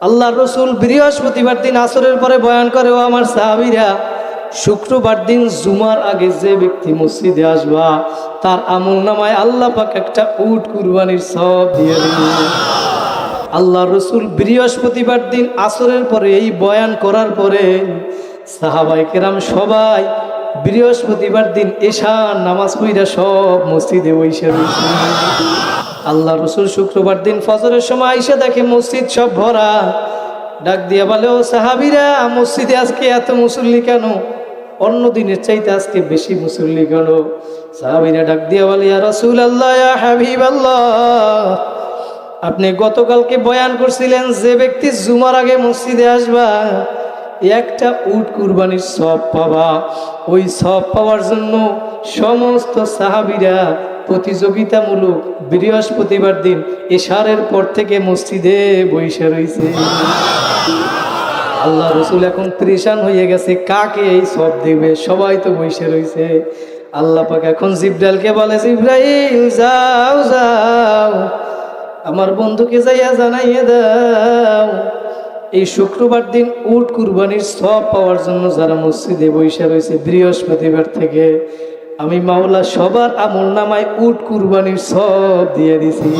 আল্লাহ রসুল বৃহস্পতিবার দিন আসরের পরে বয়ান করে, ও আমার সাহাবিরা, শুক্রবার দিন জুমার আগে যে ব্যক্তি মসজিদে আসবা, তার আমল নামায় আল্লাহ পাক একটা উট কুরবানির সব দিয়ে আল্লাহ রসুল বৃহস্পতিবার দিন আসরের পরে এই বয়ান করার পরে সাহাবাই কেরাম সবাই বৃহস্পতিবার দিন এশার নামাজ পইরা সব মসজিদে রয়েছে আল্লাহ রসুল শুক্রবার দিন ফজরের সময় আইসে দেখে মসজিদ সব ভরা। ডাক দিয়া বলে, ও সাহাবিরা, মসজিদে আজকে এত মুসল্লি কেন? অন্য দিনের চাইতে আজকে বেশি মুসল্লি কেন? সাহাবিরা ডাক দিয়া বলে রসুল আল্লাহ আপনি গতকালকে বয়ান করছিলেন যে ব্যক্তি জুমার আগে মসজিদে আসবা, একটা উট কুরবানির সব পাবা। ওই সব পাওয়ার জন্য সমস্ত সাহাবিরা প্রতিযোগিতামূলক বৃহস্পতিবার দিন এশারের পর থেকে মসজিদে বৈশা রয়েছে আল্লাহ রসুল এখন ত্রিশান হয়ে গেছে, কাকে এই সব দেবে? সবাই তো বসে রয়েছে আল্লাহ পাক এখন জিব্রাইলকে বলে, জিব্রাইল, যাও যাও, আমার বন্ধুকে যাইয়া জানাইয়া দাও। এই শুক্রবার দিন উট কুরবানির সব পাওয়ার জন্য যারা মসজিদে বৈশা রয়েছে বৃহস্পতিবার থেকে আমি মাওলা সবার আমল নামায় উট কুরবানির সব দিয়ে দিছি।